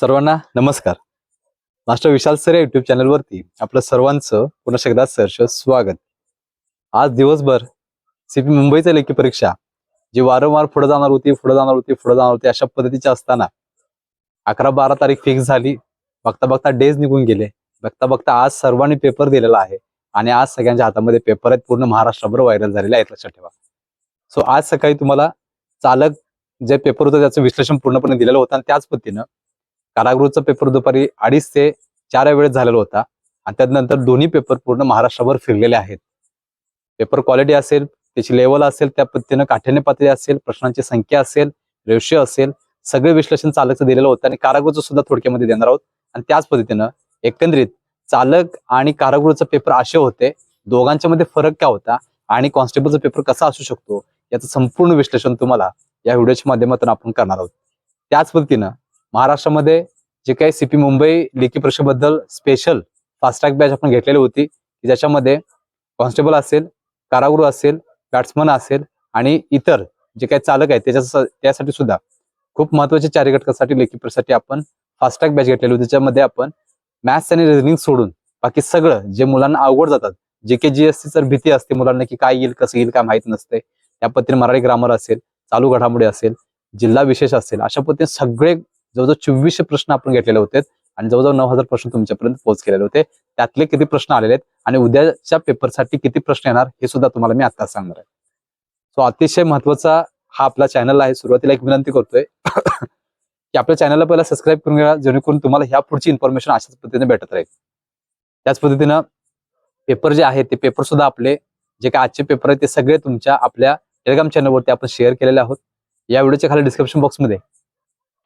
सर्वांना नमस्कार. Master Vishal sir या युट्यूब चॅनलवरती आपलं सर्वांचं पुन्हा एकदा सहर्ष स्वागत. आज दिवसभर सीपी मुंबईचा लेखी परीक्षा जी वारंवार पुढे जाणार होती पुढे जाणार होती पुढे जाणार होती अशा पद्धतीची असताना अकरा बारा तारीख फिक्स झाली. बघता बघता डेज निघून गेले. बघता बघता आज सर्वांनी पेपर दिलेला आहे आणि आज सगळ्यांच्या हातामध्ये पेपर आहेत. पूर्ण महाराष्ट्रभर व्हायरल झालेले आहेत. लक्षात ठेवा. सो आज सकाळी तुम्हाला चालक जे पेपर होतं त्याचं विश्लेषण पूर्णपणे दिलेलं होतं आणि त्याच पद्धतीनं कारागृहचा पेपर दुपारी अडीच ते चार वेळेस झालेला होता. आणि त्यानंतर दोन्ही पेपर पूर्ण महाराष्ट्रभर फिरलेले आहेत. पेपर क्वालिटी असेल त्याची लेवल असेल त्या पद्धतीनं काठ्याने पातळी असेल प्रश्नांची संख्या असेल रेशिओ असेल सगळे विश्लेषण चालकचं दिलेलं होतं आणि कारागृहचं सुद्धा थोडक्यामध्ये देणार आहोत. आणि त्याच पद्धतीनं एकंदरीत चालक आणि कारागृहचा पेपर असे होते दोघांच्या मध्ये फरक काय होता आणि कॉन्स्टेबलचा पेपर कसा असू शकतो याचं संपूर्ण विश्लेषण तुम्हाला या व्हिडिओच्या माध्यमातून आपण करणार आहोत. त्याच पद्धतीनं महाराष्ट्रामध्ये जे काही सीपी मुंबई लेखी परीक्षेबद्दल स्पेशल फास्ट्रॅक बॅच आपण घेतलेली होती की ज्याच्यामध्ये कॉन्स्टेबल असेल कारागृह असेल बॅट्समन असेल आणि इतर जे काही चालक आहेत त्याच्या त्यासाठी सुद्धा खूप महत्त्वाचे चार घटकासाठी लेखी परीक्षेसाठी आपण फास्ट्रॅक बॅच घेतलेली होती. त्याच्यामध्ये आपण मॅथ्स आणि रिझनिंग सोडून बाकी सगळं जे मुलांना अवघड जातात जे के जी एस तर भीती असते मुलांना की काय येईल कसं येईल काय माहीत नसते. त्या पद्धतीने मराठी ग्रामर असेल चालू घडामोडी असेल जिल्हा विशेष असेल अशा पद्धतीने सगळे जवळजवळ चोवीसशे प्रश्न आपण घेतलेले होते आणि जवळजवळ नऊ हजार प्रश्न तुमच्यापर्यंत पोहोच केलेले होते. त्यातले किती प्रश्न आलेले आहेत आणि उद्याच्या पेपरसाठी किती प्रश्न येणार हे सुद्धा तुम्हाला मी आता सांगणार आहे. सो अतिशय महत्त्वाचा हा आपला चॅनल आहे. सुरुवातीला एक विनंती करतोय की आपल्या चॅनलला पहिला सबस्क्राईब करून घ्या जेणेकरून तुम्हाला ह्या पुढची इन्फॉर्मेशन अशाच पद्धतीने भेटत राहील. त्याच पद्धतीनं पेपर जे आहे ते पेपर सुद्धा आपले जे काय आजचे पेपर आहेत ते सगळे तुमच्या आपल्या टेलिग्राम चॅनलवरती आपण शेअर केलेले आहोत. या व्हिडिओच्या खाली डिस्क्रिप्शन बॉक्समध्ये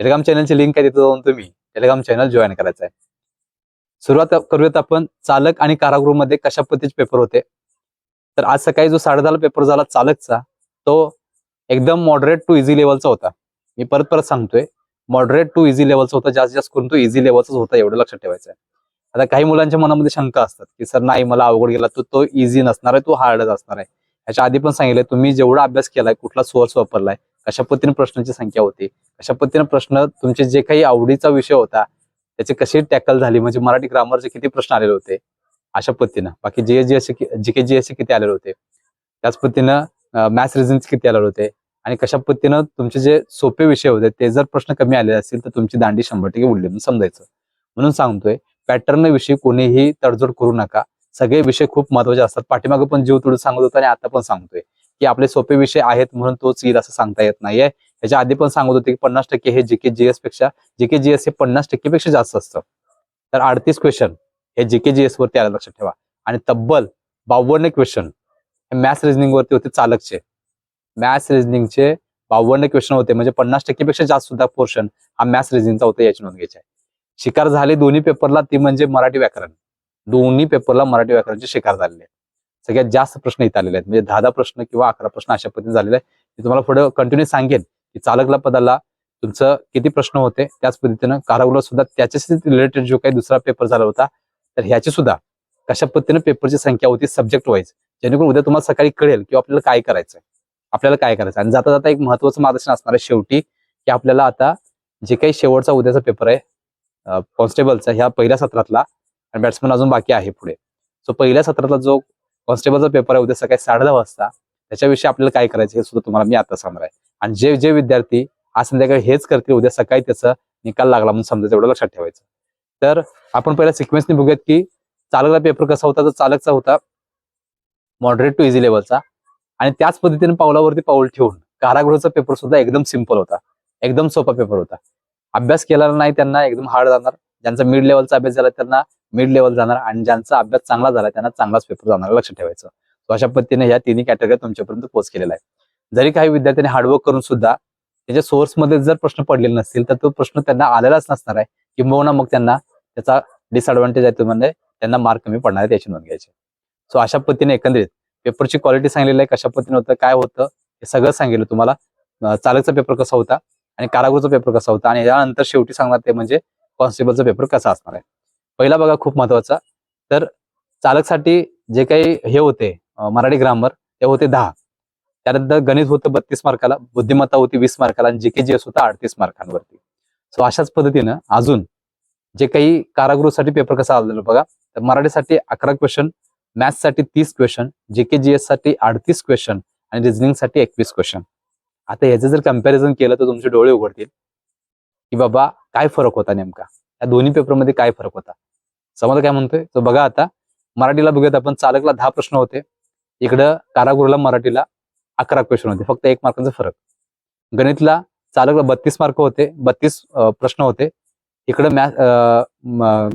टेलिग्राम चॅनलची लिंक आहे तिथे जाऊन तुम्ही टेलिग्राम चॅनल जॉईन करायचं आहे सुरुवात करूयात आपण चालक आणि कारागृहमध्ये कशा पद्धतीचे पेपर होते. तर आज सकाळी जो साडेदहाला पेपर झाला चालकचा तो एकदम मॉडरेट टू इझी लेवलचा होता. मी परत परत सांगतोय मॉडरेट टू इझी लेवलचा होता जास्त जास्त करून तो इझी लेवलचाच होता एवढं लक्षात ठेवायचं आहे आता काही मुलांच्या मनामध्ये शंका असतात की सर नाही मला अवघड गेला तर तो इझी नसणार आहे तो हार्डच असणार आहे. ह्याच्या आधी पण सांगितलं तुम्ही जेवढा अभ्यास केलाय कुठला सोर्स वापरलाय कशा पद्धतीने प्रश्नांची संख्या होती कशा पद्धतीने प्रश्न तुमचे जे काही आवडीचा विषय होता त्याचे कसे टॅकल झाली म्हणजे मराठी ग्रामरचे किती प्रश्न आलेले होते अशा पद्धतीनं. बाकी जे जी एस जी के जी एस किती आलेले होते त्याच पद्धतीनं मॅथ्स रिझन्स किती आलेले होते आणि कशा पद्धतीनं तुमचे जे सोपे विषय होते ते जर प्रश्न कमी आले असतील तर तुमची दांडी शंभर टक्के उडली म्हणून समजायचं. म्हणून सांगतोय पॅटर्न विषयी कोणीही तडजोड करू नका. सगळे विषय खूप महत्त्वाचे असतात. पाठीमागं पण जीव तुडून सांगत होता आणि आता पण सांगतोय. की आपले सोपे विषय आहेत म्हणून तोच येईल असं सांगता येत नाहीये. त्याच्या आधी पण सांगत होते की पन्नास टक्के हे जीके जीएसपेक्षा जीके जीएस हे पन्नास टक्के पेक्षा जास्त असतं. तर अडतीस क्वेश्चन हे जीके जीएस वरती आलं लक्षात ठेवा. आणि तब्बल बावन्न क्वेश्चन हे मॅथ्स रिजनिंग वरती होते चालकचे. मॅथ्स रिजनिंगचे बावन्न क्वेश्चन होते. म्हणजे पन्नास टक्केपेक्षा जास्त सुद्धा पोर्शन हा मॅथ्स रिजनिंगचा होता याची नोंद घ्यायची आहे. शिकार झाले दोन्ही पेपरला ती म्हणजे मराठी व्याकरण. दोन्ही पेपरला मराठी व्याकरणचे शिकार झालेले. सगळ्यात जास्त प्रश्न इथे आलेले आहेत. म्हणजे दहा दहा प्रश्न किंवा अकरा प्रश्न अशा पद्धतीने झालेले आहेत. मी तुम्हाला पुढे कंटिन्यू सांगेन की चालकला पदाला तुमचं किती प्रश्न होते त्याच पद्धतीनं कारागृह सुद्धा त्याच्याशी रिलेटेड जो काही दुसरा पेपर झाला होता तर ह्याची सुद्धा कशा पद्धतीने पेपरची संख्या होती सब्जेक्ट वाईज जेणेकरून उद्या तुम्हाला सकाळी कळेल की आपल्याला काय करायचं आपल्याला काय करायचं आणि जाता जाता एक महत्वाचं मार्गदर्शन असणार आहे शेवटी की आपल्याला आता जे काही शेवटचा उद्याचा पेपर आहे कॉन्स्टेबलचा ह्या पहिल्या सत्रातला आणि बॅट्समन अजून बाकी आहे पुढे. सो पहिल्या सत्रातला जो कॉन्स्टेबलचा पेपर आहे उद्या सकाळी साडे दहा वाजता. त्याच्याविषयी आपल्याला काय करायचं हे सुद्धा तुम्हाला मी आता सांगणार आहे. आणि जे जे विद्यार्थी आज संध्याकाळी हेच करतील उद्या सकाळी त्याचा निकाल लागला म्हणून समजायचं एवढं लक्षात ठेवायचं. तर आपण पहिल्या सिक्वेन्सने बघूयात की चालकला पेपर कसा होता तर चालकचा होता मॉडरेट टू इझी लेवलचा आणि त्याच पद्धतीने पावलावरती पाऊल ठेवून कारागृहाचा पेपर सुद्धा एकदम सिंपल होता. एकदम सोपा पेपर होता. अभ्यास केलेला नाही त्यांना एकदम हार्ड जाणार. ज्यांचा मिड लेवलचा अभ्यास झाला त्यांना मिड लेवल जाणार आणि ज्यांचा अभ्यास चांगला झाला त्यांना चांगलाच पेपर जाणार लक्षात ठेवायचं. सो अशा पद्धतीने या तिन्ही कॅटेगरी तुमच्यापर्यंत पोच केलेला आहे जरी काही विद्यार्थ्यांनी हार्डवर्क करून सुद्धा त्याच्या सोर्समध्ये जर प्रश्न पडलेले नसतील तर तो प्रश्न त्यांना आलेलाच नसणार आहे. किंबहुना मग त्यांना त्याचा डिसएडव्हान्टेज आहे तो म्हणजे त्यांना मार्क कमी पडणार आहे त्याची नोंद घ्यायची. सो अशा पद्धतीने एकंदरीत पेपरची क्वालिटी सांगितलेली आहे कशा पद्धतीने होतं काय होतं हे सगळं सांगितलं तुम्हाला. चालकचा पेपर कसा होता आणि कारागृहचा पेपर कसा होता आणि यानंतर शेवटी सांगणार ते म्हणजे कॉन्स्टेबलचा पेपर कसा असणार आहे? पहिला बघा खूप महत्त्वाचा. तर चालकसाठी जे काही हे होते मराठी ग्रामर ते होते दहा. त्यानंतर गणित होतं बत्तीस मार्काला बुद्धिमत्ता होती वीस मार्काला आणि जे जी एस होता अडतीस मार्कांवरती. सो अशाच पद्धतीनं अजून जे काही कारागृहसाठी पेपर कसा आलेला बघा तर मराठीसाठी अकरा क्वेश्चन मॅथ्ससाठी तीस क्वेश्चन जे के जी एससाठी अडतीस क्वेश्चन आणि रिझनिंगसाठी एकवीस क्वेश्चन आता ह्याचं जर कंपॅरिझन केलं तर तुमचे डोळे उघडतील. की बाबा काय फरक होता नेमका? या दोन्ही पेपरमध्ये काय फरक होता? समजा काय म्हणतोय? तर बघा आता मराठीला बघूयात आपण. चालकला दहा प्रश्न होते. इकडं कारागृहला मराठीला अकरा क्वेश्चन होते. फक्त एक मार्कांचा फरक. गणितला चालकला बत्तीस मार्क होते. बत्तीस प्रश्न होते. इकडं मॅथ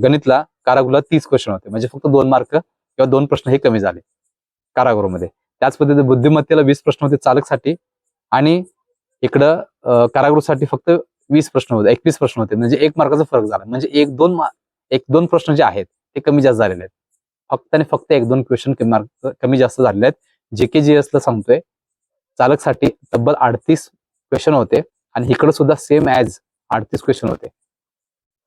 गणितला कारागृहला तीस क्वेश्चन होते. म्हणजे फक्त दोन मार्क किंवा दोन प्रश्न हे कमी झाले कारागृहमध्ये. त्याच पद्धतीने बुद्धिमत्तेला वीस प्रश्न होते चालकसाठी. आणि इकडं कारागृहसाठी फक्त वीस प्रश्न होते एकवीस प्रश्न होते. म्हणजे एक मार्काचा फरक झाला. म्हणजे एक दोन एक दोन प्रश्न जे आहेत ते कमी जास्त झालेले आहेत. फक्त आणि फक्त एक दोन क्वेश्चन कमी मार्क कमी जास्त झालेले आहेत. जे के जी एसला सांगतोय चालकसाठी तब्बल अडतीस क्वेश्चन होते आणि इकडे सुद्धा सेम ॲज अडतीस क्वेश्चन होते.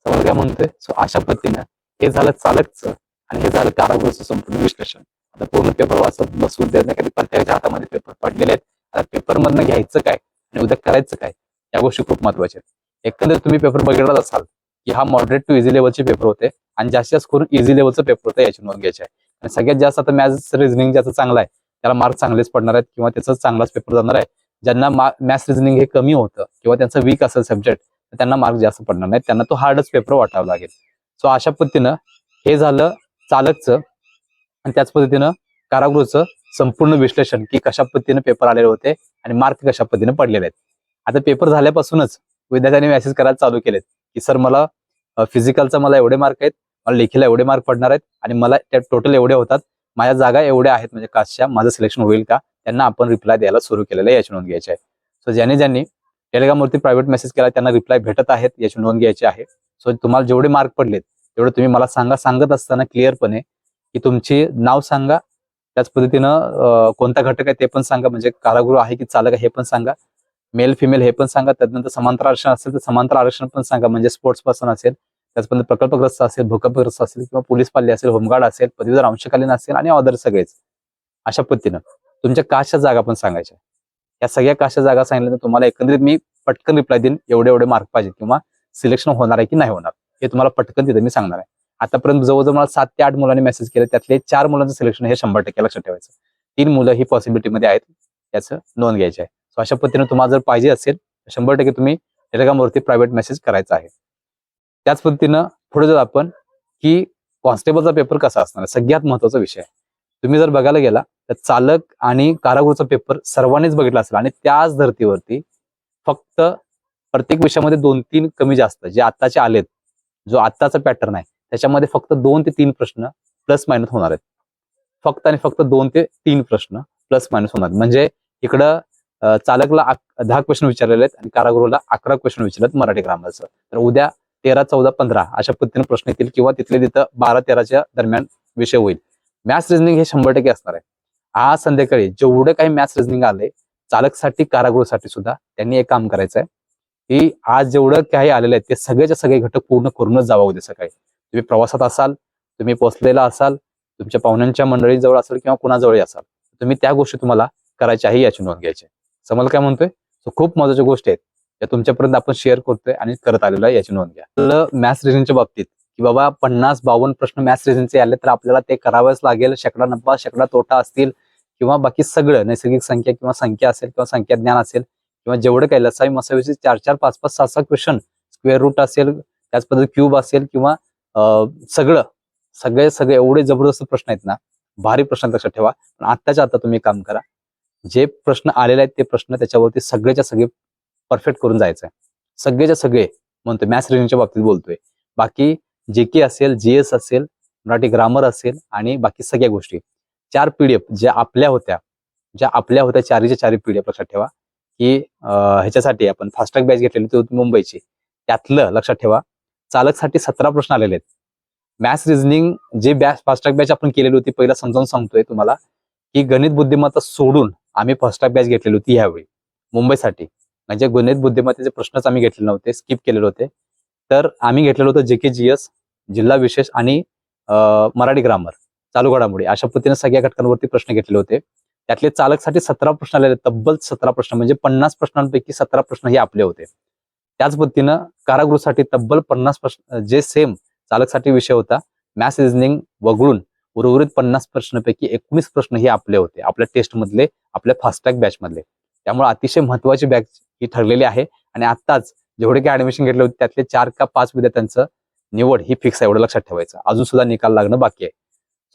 समजा काय म्हणतोय. सो अशा पद्धतीनं हे झालं चालकचं आणि हे झालं कारागृहाचं संपूर्ण विश्लेषण. आता पूर्ण पेपर वाचत बसून देत नाही कधी प्रत्येकाच्या हातामध्ये पेपर पडलेले आहेत आता पेपर मधनं घ्यायचं काय आणि उद्या करायचं काय? या गोष्टी खूप महत्त्वाच्या आहेत. एकंदरीत तुम्ही पेपर बघितलाच असाल की हा मॉडरेट टू इझी लेवलचे पेपर होते आणि जास्तीत जास्त करून इझी लेवलचा पेपर होता याची नोंद घ्यायची आहे. आणि सगळ्यात जास्त आता मॅथ्स रिझनिंग ज्याचा चांगला आहे त्याला मार्क चांगलेच पडणार आहेत किंवा त्याचा चांगलाच पेपर जाणार आहे. ज्यांना मॅथ्स रिझनिंग हे कमी होतं किंवा त्यांचं वीक असेल सब्जेक्ट तर त्यांना मार्क जास्त पडणार नाहीत. त्यांना तो हार्डच पेपर वाटावा लागेल. सो अशा पद्धतीनं हे झालं चालकचं आणि त्याच पद्धतीनं कारागृहचं संपूर्ण विश्लेषण की कशा पद्धतीने पेपर आलेले होते आणि मार्क कशा पद्धतीने पडलेले आहेत. आता पेपर झाल्यापासूनच विद्यार्थ्यांनी मेसेज करायला चालू केलेत की सर मला फिजिकलचा मला एवढे मार्क आहेत मला लेखीला एवढे मार्क पडणार आहेत आणि मला त्या टोटल एवढे होतात. माझ्या जागा एवढ्या आहेत म्हणजे कास्टच्या माझं सिलेक्शन होईल का? त्यांना आपण रिप्लाय द्यायला सुरू केलेलं आहे याची नोंद घ्यायची आहे. सो ज्यांनी ज्यांनी टेलिग्रामवरती प्रायव्हेट मेसेज केला त्यांना रिप्लाय भेटत आहेत याची नोंद घ्यायची आहे. सो तुम्हाला जेवढे मार्क पडलेत तेवढे तुम्ही मला सांगा. सांगत असताना क्लिअरपणे की तुमची नाव सांगा. त्याच पद्धतीनं कोणता घटक आहे ते पण सांगा. म्हणजे कारागृह आहे की चालक आहे हे पण सांगा. मेल फिमेल हे पण सांगा. त्यानंतर समांतर आरक्षण असेल तर समांतर आरक्षण पण सांगा. म्हणजे स्पोर्ट्स पर्सन असेल त्याचपर्यंत प्रकल्पग्रस्त असेल भूकंपग्रस्त असेल किंवा पोलीस पाल्ले असेल होमगार्ड असेल पदवीधर अंशकालीन असेल आणि अदर सगळेच. अशा पद्धतीनं. तुमच्या काशच्या जागा पण सांगायच्या. या सगळ्या काशच्या जागा सांगितल्या तर तुम्हाला एकंदरीत मी पटकन रिप्लाय देईन. एवढे एवढे मार्क पाहिजे किंवा सिलेक्शन होणार आहे की नाही होणार हे तुम्हाला पटकन तिथे मी सांगणार आहे. आतापर्यंत जवळजवळ मला सात ते आठ मुलांनी मेसेज केले. त्यातले चार मुलांचं सिलेक्शन हे शंभर टक्के लक्षात ठेवायचं. तीन मुलं ही पॉसिबिलिटीमध्ये आहेत याचं नोंद घ्यायची आहे. सो अशा पद्धतीने तुम्हाला जर पाहिजे असेल तर शंभर टक्के तुम्ही टेलिग्रामवरती प्रायव्हेट मेसेज करायचा आहे. त्याच पद्धतीनं पुढे जर आपण की कॉन्स्टेबलचा पेपर कसा असणार सगळ्यात महत्त्वाचा विषय. आहे तुम्ही जर बघायला गेला तर चालक आणि कारागृहाचा पेपर सर्वांनीच बघितला असेल आणि त्याच धर्तीवरती फक्त प्रत्येक विषयामध्ये दोन तीन कमी जास्त जे आत्ताचे आलेत जो आत्ताचा पॅटर्न आहे त्याच्यामध्ये फक्त दोन ते तीन प्रश्न प्लस मायनस होणार आहेत. फक्त आणि फक्त दोन ते तीन प्रश्न प्लस मायनस होणार आहेत. म्हणजे इकडं चालकला दहा क्वेश्चन विचारलेले आहेत आणि कारागृहाला अकरा क्वेश्चन विचारलेत मराठी ग्रामरचं. तर उद्या तेरा चौदा पंधरा अशा पद्धतीने प्रश्न येतील किंवा तिथले तिथं बारा तेराच्या दरम्यान विषय होईल. मॅथ्स रिजनिंग हे शंभर टक्के असणार आहे. आज संध्याकाळी जेवढं काही मॅथ्स रिजनिंग आले चालकसाठी कारागृहासाठी सुद्धा त्यांनी एक काम करायचं आहे की आज जेवढं काही आलेलं आहे ते सगळेच्या सगळे घटक पूर्ण करूनच जावा उद्या सकाळी. तुम्ही प्रवासात असाल तुम्ही पोचलेला असाल तुमच्या पाहुण्यांच्या मंडळीजवळ असाल किंवा कुणाजवळही असाल तुम्ही त्या गोष्टी तुम्हाला करायच्या आहे याची नोंद घ्यायची आहे. काय म्हणतोय? सो खूप महत्त्वाच्या गोष्टी आहेत. त्या तुमच्यापर्यंत आपण शेअर करतोय आणि करत आलेलो आहे याची नोंद घ्या. मॅथ्स रिझनच्या बाबतीत की बाबा पन्नास बावन्न प्रश्न मॅथ्स रिझनचे आले तर आपल्याला ते करावंच लागेल. शेकडा नफा शेकडा तोटा असतील किंवा बाकी सगळं नैसर्गिक संख्या किंवा संख्या असेल किंवा संख्या ज्ञान असेल किंवा जेवढं काही लसावी मसावीचे चार चार पाच पाच सहा सहा क्वेश्चन स्क्वेअर रूट असेल त्याच पद्धती क्यूब असेल किंवा सगळं सगळे सगळे एवढे जबरदस्त प्रश्न आहेत ना भारी प्रश्न लक्षात ठेवा. पण आत्ताच्या आता तुम्ही काम करा. जे प्रश्न आलेले आहेत ते प्रश्न त्याच्यावरती सगळेच्या सगळे परफेक्ट करून जायचं आहे सगळेच्या सगळे म्हणतोय मॅथ्स रिजनच्या बाबतीत बोलतोय. बाकी जे के असेल जी एस असेल मराठी ग्रामर असेल आणि बाकी सगळ्या गोष्टी. चार पीडीएफ ज्या आपल्या होत्या ज्या आपल्या होत्या चारीच्या चारी पीडीएफ लक्षात ठेवा की ह्याच्यासाठी आपण फास्टॅग बॅच घेतलेली होती मुंबईची. त्यातलं लक्षात ठेवा चालकसाठी सतरा प्रश्न आलेले आहेत. मॅथ्स रिझनिंग जे बॅच फास्टॅग बॅच आपण केलेली होती पहिला समजावून सांगतोय तुम्हाला की गणित बुद्धिमत्ता सोडून आम्ही फर्स्ट बॅच घेतलेली होती ह्यावेळी मुंबईसाठी. म्हणजे गुन्हेत बुद्धिमत्तेचे प्रश्नच आम्ही घेतले नव्हते स्किप केलेले होते. तर आम्ही घेतलेलं होतं जे के जी एस जिल्हा विशेष आणि मराठी ग्रामर चालू घडामोडी. अशा पद्धतीने सगळ्या घटकांवरती प्रश्न घेतले होते. त्यातले चालकसाठी सतरा प्रश्न आलेले तब्बल सतरा प्रश्न म्हणजे पन्नास प्रश्नांपैकी सतरा प्रश्न हे आपले होते. त्याच पद्धतीनं कारागृहसाठी तब्बल पन्नास प्रश्न जे सेम चालकसाठी विषय होता मॅथ्स रिझनिंग वगळून उर्वरित पन्नास प्रश्नापैकी एकोणीस प्रश्न हे आपले होते. आपल्या टेस्ट मधले आपल्या फास्टॅग बॅच मधले. त्यामुळे अतिशय महत्वाची बॅच ही ठरलेली आहे. आणि आत्ताच जेवढे काही ऍडमिशन घेतले होते त्यातले चार का पाच विद्यार्थ्यांचं निवड ही फिक्स आहे एवढं लक्षात ठेवायचं. अजून सुद्धा निकाल लागणं बाकी आहे.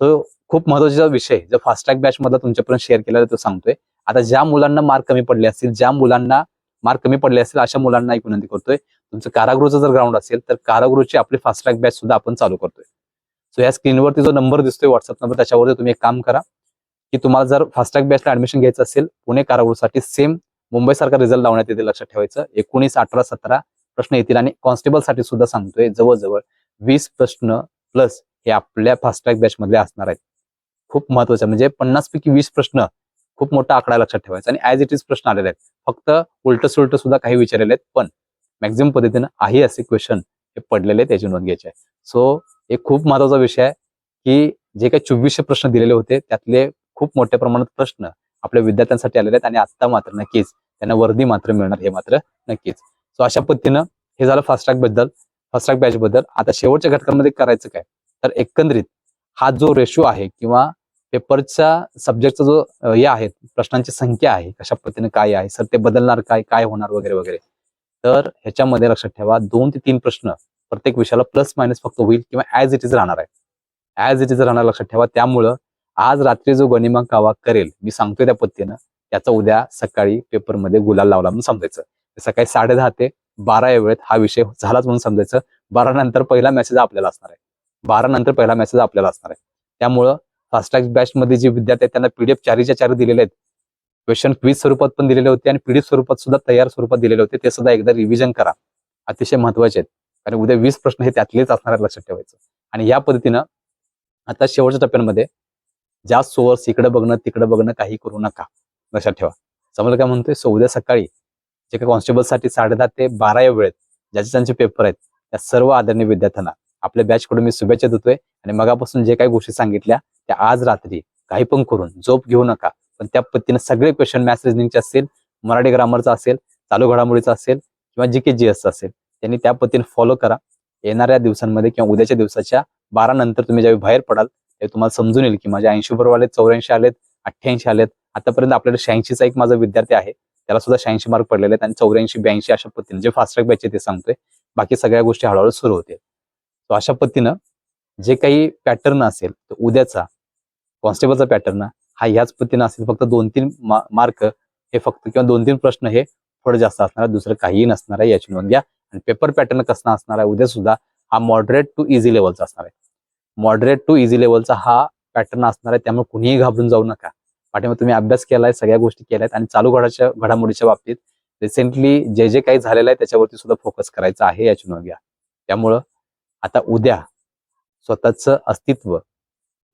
सो खूप महत्त्वाचा विषय जो फास्टॅग बॅच मधला तुमच्यापर्यंत शेअर केलेला तो सांगतोय. आता ज्या मुलांना मार्क कमी पडले असतील ज्या मुलांना मार्क कमी पडले असतील अशा मुलांना एक विनंती करतोय. तुमचं कारागृहचं जर ग्राउंड असेल तर कारागृहची आपली फास्टॅग बॅच सुद्धा आपण चालू करतोय. सो या स्क्रीनवरती जो नंबर दिसतोय व्हॉट्सअप नंबर त्याच्यावरती तुम्ही एक काम करा की तुम्हाला जर फास्टॅग बॅचला ऍडमिशन घ्यायचं असेल पुणे कारागृहसाठी सेम मुंबई सारखा रिझल्ट लावण्यात येते लक्षात ठेवायचं. एकोणीस अठरा सतरा प्रश्न येतील आणि कॉन्स्टेबलसाठी सुद्धा सांगतोय जवळजवळ वीस प्रश्न प्लस हे आपल्या फास्टॅग बॅच मधले असणार आहेत. खूप महत्वाचं म्हणजे पन्नास पैकी वीस प्रश्न खूप मोठा आकडा लक्षात ठेवायचा आणि ऍज इट इज प्रश्न आलेले आहेत. फक्त उलट सुलट सुद्धा काही विचारलेले आहेत पण मॅक्झिमम पद्धतीनं आहे असे क्वेश्चन हे पडलेले त्याची नोंद घ्यायची. आहे सो एक खूप महत्त्वाचा विषय आहे की जे काही चोवीसशे प्रश्न दिलेले होते त्यातले खूप मोठ्या प्रमाणात प्रश्न आपल्या विद्यार्थ्यांसाठी आलेले आहेत आणि आता मात्र नक्कीच त्यांना वर्दी मात्र मिळणार हे मात्र नक्कीच. सो अशा पद्धतीनं हे झालं फास्ट्रॅकबद्दल फास्ट्रॅक बॅच बद्दल. आता शेवटच्या घटकांमध्ये करायचं काय? तर एकंदरीत हा जो रेशो आहे किंवा पेपरच्या सब्जेक्टचा जो हे आहे प्रश्नांची संख्या आहे कशा पद्धतीने काय आहे सर ते बदलणार काय काय होणार वगैरे वगैरे. तर ह्याच्यामध्ये लक्षात ठेवा दोन ते तीन प्रश्न प्रत्येक विषयाला प्लस मायनस फक्त होईल किंवा ऍज इट इज राहणार आहे. ऍज इट इज राहणार लक्षात ठेवा. त्यामुळं आज रात्री जो गणिमा कावा करेल मी सांगतोय त्या पद्धतीनं त्याचा उद्या सकाळी पेपरमध्ये गुलाल लावला म्हणून समजायचं. सकाळी साडे दहा ते बारा या वेळेत हा विषय झालाच म्हणून समजायचं. बारा नंतर पहिला मेसेज आपल्याला असणार आहे. बारा नंतर पहिला मेसेज आपल्याला असणार आहे. त्यामुळं फास्टॅग बॅच मध्ये जे विद्यार्थी आहेत त्यांना पीडीएफ चारीच्या चार दिलेले आहेत. क्वेश्चन क्विज स्वरूपात पण दिलेले होते आणि पीडीएफ स्वरूपात सुद्धा तयार स्वरूपात दिलेले होते. ते सुद्धा एकदा रिव्हिजन करा. अतिशय महत्त्वाचे आहेत. कारण उद्या वीस प्रश्न हे त्यातलेच असणार आहेत लक्षात ठेवायचं. आणि या पद्धतीनं आता शेवटच्या टप्प्यांमध्ये जास्त सोर्स इकडे बघणं तिकडे बघणं काही करू नका. लक्षात ठेवा. समजलं काय म्हणतोय सो उद्या सकाळी जे काही कॉन्स्टेबलसाठी साडे दहा ते बारा या वेळेत ज्याचे त्यांचे पेपर आहेत त्या सर्व आदरणीय विद्यार्थ्यांना आपल्या बॅचकडून मी शुभेच्छा देतोय. आणि मगापासून जे काही गोष्टी सांगितल्या त्या आज रात्री काही पण करून झोप घेऊ नका. पण त्या पद्धतीने सगळे क्वेश्चन मॅथ्स रिजनिंगचे असेल मराठी ग्रामरचा असेल चालू घडामोडीचा असेल किंवा जी के जी एसचा असेल त्यांनी त्या पद्धतीने फॉलो करा. येणाऱ्या दिवसांमध्ये किंवा उद्याच्या दिवसाच्या बारा नंतर तुम्ही ज्यावेळी बाहेर पडाल ते तुम्हाला समजून येईल की माझे ऐंशी बरोबर आलेत चौऱ्याऐंशी आलेत अठ्ठ्याऐंशी आलेत. आतापर्यंत आपल्याला शहाऐंशीचा एक माझा विद्यार्थी आहे त्याला सुद्धा शहाऐंशी मार्क पडलेले आहेत आणि चौऱ्याऐंशी ब्याऐंशी अशा पद्धतीने जे फास्ट ट्रॅक बॅचे ते सांगतोय. बाकी सगळ्या गोष्टी हळूहळू सुरू होतील. तो अशा पद्धतीनं जे काही पॅटर्न असेल तर उद्याचा कॉन्स्टेबलचा पॅटर्न हा ह्याच पद्धतीनं असेल. फक्त दोन तीन मार्क हे फक्त किंवा दोन तीन प्रश्न हे थोडं जास्त असणार आहे दुसरं काहीही नसणार आहे याची नोंद घ्या. आणि पेपर पॅटर्न कसं असणार आहे उद्या सुद्धा हा मॉडरेट टू इझी लेवलचा असणार आहे. मॉडरेट टू इझी लेवलचा हा पॅटर्न असणार आहे त्यामुळे कुणीही घाबरून जाऊ नका. पाठीमध्ये तुम्ही अभ्यास केलाय सगळ्या गोष्टी केल्यात आणि चालू घडाच्या घडामोडीच्या बाबतीत रिसेंटली जे जे काही झालेलं आहे त्याच्यावरती सुद्धा फोकस करायचा आहे याची नोंद घ्या. त्यामुळं आता उद्या स्वतःचं अस्तित्व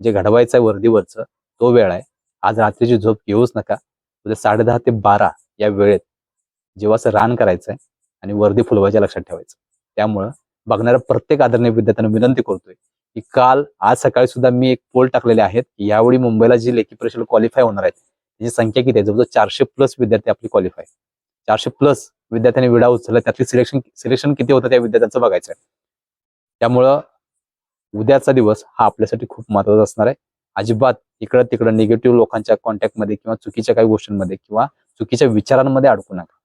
जे घडवायचं आहे वर्दीवरचं तो वेळ आहे. आज रात्रीची झोप घेऊच नका. उद्या साडे दहा ते बारा या वेळेत जीवाचं रान करायचं आहे आणि वर्दी फुलवायच्या लक्षात ठेवायचं. त्यामुळं बघणाऱ्या प्रत्येक आदरणीय विद्यार्थ्यांना विनंती करतोय की काल आज सकाळी सुद्धा मी एक पोल टाकलेले आहेत यावेळी मुंबईला जी लेखी परीक्षेला क्वालिफाय होणार आहेत त्याची संख्या किती आहे? जवळजवळ चारशे प्लस विद्यार्थी आपली क्वालिफाय चारशे प्लस विद्यार्थ्यांनी विडा उचलला त्यातली सिलेक्शन सिलेक्शन किती होतं त्या विद्यार्थ्यांचं बघायचं आहे त्यामुळं उद्याचा दिवस हा आपल्यासाठी खूप महत्त्वाचा असणार आहे. अजिबात इकडं तिकडं निगेटिव्ह लोकांच्या कॉन्टॅक्टमध्ये किंवा चुकीच्या काही गोष्टींमध्ये किंवा चुकीच्या विचारांमध्ये अडकू नका.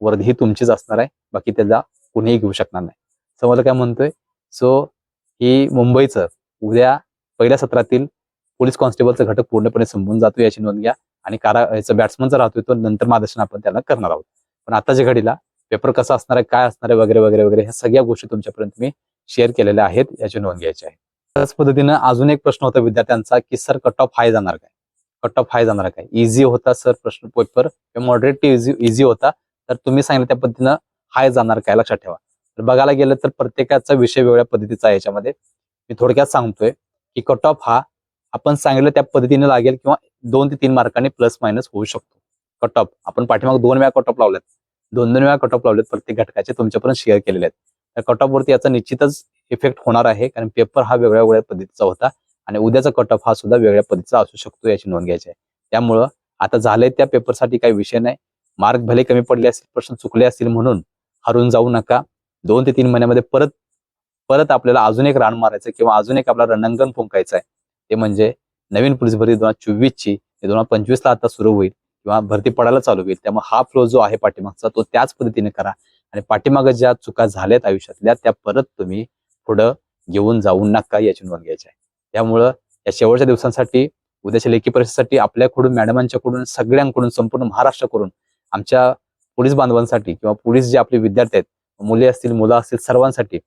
वर्दी ही तुमचीच असणार आहे बाकी त्याला कुणीही घेऊ शकणार नाही. समजलं काय म्हणतोय? सो ही मुंबईचं उद्या पहिल्या सत्रातील पोलीस कॉन्स्टेबलचा घटक पूर्णपणे संपून जातो याची नोंद घ्या आणि कारा याचा बॅट्समनचा राहतोय तो नंतर मार्गदर्शन आपण त्याला करणार आहोत. पण आताच्या घडीला पेपर कसा असणार आहे काय असणार आहे वगैरे वगैरे वगैरे ह्या सगळ्या गोष्टी तुमच्यापर्यंत मी शेअर केलेल्या आहेत याची नोंद घ्यायची आहे. त्याच पद्धतीनं अजून एक प्रश्न होता विद्यार्थ्यांचा की सर कट ऑफ हाय जाणार काय? कट ऑफ हाय जाणार काय? इझी होता सर प्रश्न पेपर मॉडरेट इझी इझी होता तर तुम्ही सांगितलं त्या पद्धतीनं हाय जाणार काय? लक्षात ठेवा. तर बघायला गेलं तर प्रत्येकाचा विषय वेगळ्या पद्धतीचा आहे याच्यामध्ये. मी थोडक्यात सांगतोय की कट ऑफ हा आपण सांगितलं त्या पद्धतीने लागेल किंवा दोन ते तीन मार्कांनी प्लस मायनस होऊ शकतो. कट ऑफ आपण पाठीमाग दोन वेळा कट ऑफ लावलेत दोन दोन वेळा कट ऑफ लावलेत प्रत्येक घटकाचे तुमच्यापर्यंत शेअर केलेले आहेत. त्या कट ऑफ वरती याचा निश्चितच इफेक्ट होणार आहे. कारण पेपर हा वेगळ्या वेगळ्या पद्धतीचा होता. आणि उद्याचा कट ऑफ हा सुद्धा वेगळ्या पद्धतीचा असू शकतो याची नोंद घ्यायची आहे. त्यामुळं आता झालंय त्या पेपरसाठी काही विषय नाही. मार्क भले कमी पडले असतील प्रश्न चुकले असतील म्हणून हरून जाऊ नका. दोन ते तीन महिन्यामध्ये परत परत आपल्याला अजून एक रान मारायचं किंवा अजून एक आपला रणांगण फुंकायचं आहे. ते म्हणजे नवीन पोलीस भरती दोन हजार चोवीस दोन हजार ला आता सुरू होईल किंवा भरती पडायला चालू होईल. त्यामुळे हा फ्लो जो आहे पाठीमागचा तो त्याच पद्धतीने करा. आणि पाठीमागं ज्या चुका झाल्यात आयुष्यातल्या त्या परत तुम्ही पुढं घेऊन जाऊ नका याची नोंद घ्यायची आहे. त्यामुळं या शेवटच्या दिवसांसाठी उद्याच्या लेखी परीक्षेसाठी आपल्याकडून मॅडमांच्याकडून सगळ्यांकडून संपूर्ण महाराष्ट्राकडून आमच्या पोलीस बांधवांसाठी किंवा पोलीस जे आपले विद्यार्थी आहेत मुले असतील मुलं असतील सर्वांसाठी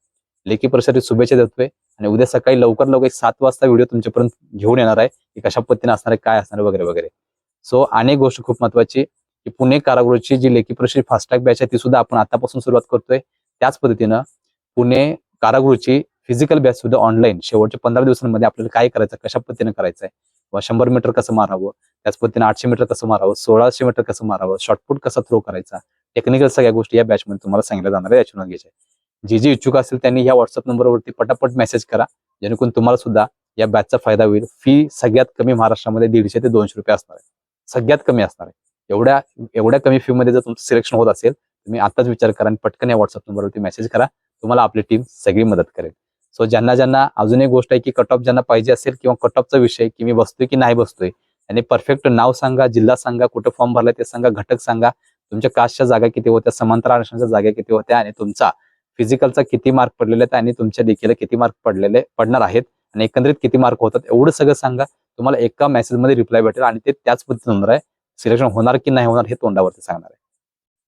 लेखी परीक्षेसाठी शुभेच्छा देतोय. आणि उद्या सकाळी लवकर लवकर एक सात वाजता व्हिडिओ तुमच्यापर्यंत घेऊन येणार आहे की कशा पद्धतीने असणार आहे काय असणार वगैरे वगैरे. सो अनेक गोष्ट खूप महत्वाची की पुणे कारागृहाची जी लेखी परीक्षेची फास्टॅग बॅच आहे ती सुद्धा आपण आतापासून सुरुवात करतोय. त्याच पद्धतीनं पुणे कारागृहची फिजिकल बॅच सुद्धा ऑनलाईन शेवटच्या पंधरा दिवसांमध्ये आपल्याला काय करायचं कशा पद्धतीने करायचं आहे किंवा शंभर मीटर कसं मारावं? त्याच पद्धतीने आठशे मीटर कसं मारावं? सोळाशे मीटर कसं मारावं? शॉर्टपुट कसा थ्रो करायचा? टेक्निकल सगळ्या गोष्टी या बॅचमध्ये तुम्हाला सांगितल्या जाणार आहे याची नोंद घ्यायची आहे. जे जे इच्छुक असेल त्यांनी या व्हॉट्सअप नंबरवरती पटापट मेसेज करा. जेणेकरून तुम्हाला सुद्धा या बॅचचा फायदा होईल. फी सगळ्यात कमी महाराष्ट्रामध्ये दीडशे ते दोनशे रुपये असणार आहे. सगळ्यात कमी असणार आहे. एवढ्या एवढ्या कमी फी मध्ये जर तुमचं सिलेक्शन होत असेल तुम्ही आताच विचार करा आणि पटकन या व्हॉट्सअप नंबरवरती मेसेज करा. तुम्हाला आपली टीम सगळी मदत करेल. सो ज्यांना ज्यांना अजून एक गोष्ट आहे की कट ऑफ ज्यांना पाहिजे असेल किंवा कट ऑफचा विषय की मी बसतोय की नाही बसतोय आणि परफेक्ट नाव सांगा जिल्हा सांगा कुठं फॉर्म भरलाय ते सांगा घटक सांगा. तुमच्या कास्टच्या जागा किती होत्या समांतर आरक्षणाच्या जागा किती होत्या आणि तुमचा फिजिकलचा किती मार्क पडलेले आहेत आणि तुमच्या देखील किती मार्क पडलेले पडणार आहेत आणि एकंदरीत किती मार्क होतात एवढं सगळं सांगा. तुम्हाला एका मेसेजमध्ये रिप्लाय भेटेल आणि ते त्याच पद्धतीने होणार आहे. सिलेक्शन होणार की नाही होणार हे तोंडावरती सांगणार आहे.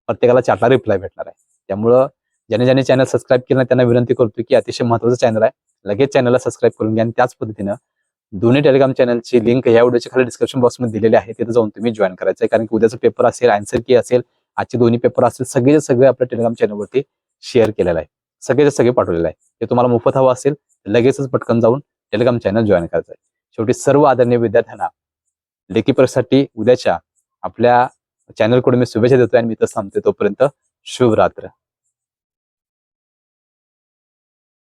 प्रत्येकाला चाटला रिप्लाय भेटणार आहे. त्यामुळं ज्याने ज्याने चॅनल सबस्क्राईब केलं त्यांना विनंती करतो की अतिशय महत्वाचं चॅनल आहे. लगेच चॅनलला सबस्क्राईब करून घ्या आणि त्याच पद्धतीनं दोन्ही टेलिग्राम चॅनलची लिंक या व्हिडिओच्या खाली डिस्क्रिप्शन बॉक्समध्ये दिलेली आहे. तिथे जाऊन तुम्ही जॉईन करायचं आहे. कारण की उद्याचा पेपर असेल आन्सर की असेल आजचे दोन्ही पेपर असतील सगळे सगळे आपल्या टेलिग्राम चॅनलवरती शेअर केलेलं आहे. सगळेचे सगळे पाठवलेलं आहे. ते तुम्हाला मोफत हवं असेल लगेचच पटकन जाऊन टेलिग्राम चॅनल जॉईन करायचं आहे. शेवटी सर्व आदरणीय विद्यार्थ्यांना लेखी परीक्षेसाठी उद्याच्या आपल्या चॅनलकडून मी शुभेच्छा देतोय आणि मी तर थांबते तोपर्यंत शुभ रात्र